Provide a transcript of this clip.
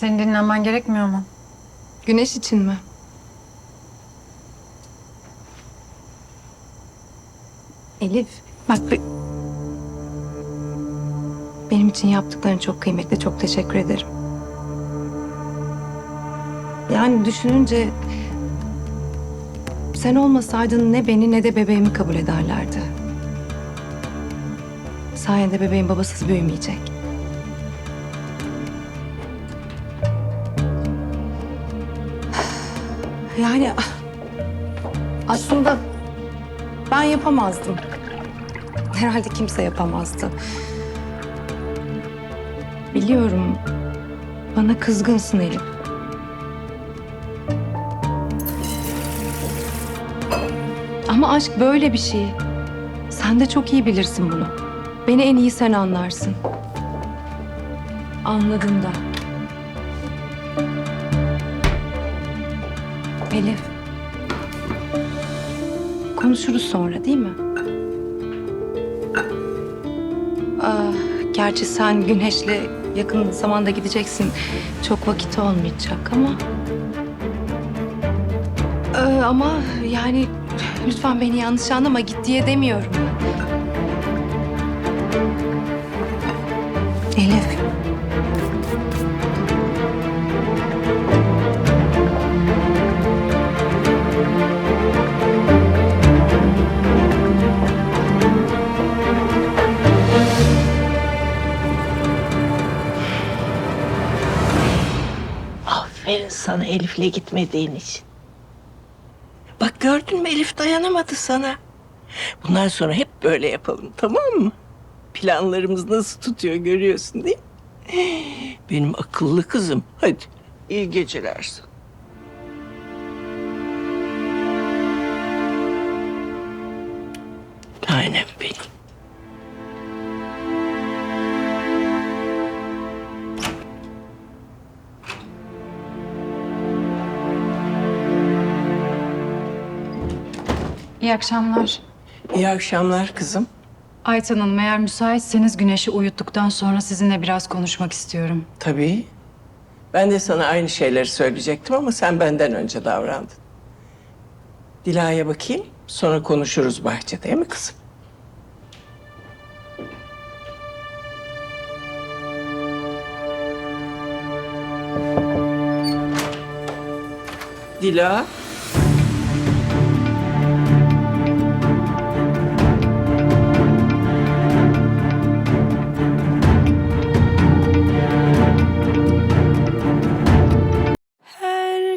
Senin dinlenmen gerekmiyor mu? Güneş için mi? Elif, bak be- benim için yaptıkların çok kıymetli. Çok teşekkür ederim. Yani düşününce sen olmasaydın ne beni ne de bebeğimi kabul ederlerdi. Sayende bebeğim babasız büyümeyecek. Yani aslında ben yapamazdım. Herhalde kimse yapamazdı. Biliyorum. Bana kızgınsın Elif. Ama aşk böyle bir şey. Sen de çok iyi bilirsin bunu. Beni en iyi sen anlarsın. Anladın da. Elif. Konuşuruz sonra değil mi? Ah, gerçi sen Güneş'le yakın zamanda gideceksin. Çok vakit olmayacak ama... Ee, ama yani lütfen beni yanlış anlama git diye demiyorum. Elif. Aferin sana Elif'le gitmediğin için. Bak gördün mü Elif dayanamadı sana. Bundan sonra hep böyle yapalım tamam mı? Planlarımız nasıl tutuyor görüyorsun değil mi? Benim akıllı kızım. Hadi iyi geceler sana. Aynen İyi akşamlar. İyi akşamlar kızım. Ayten Hanım eğer müsaitseniz Güneş'i uyuttuktan sonra sizinle biraz konuşmak istiyorum. Tabii. Ben de sana aynı şeyleri söyleyecektim ama sen benden önce davrandın. Dila'ya bakayım, sonra konuşuruz bahçede değil mi kızım? Dila.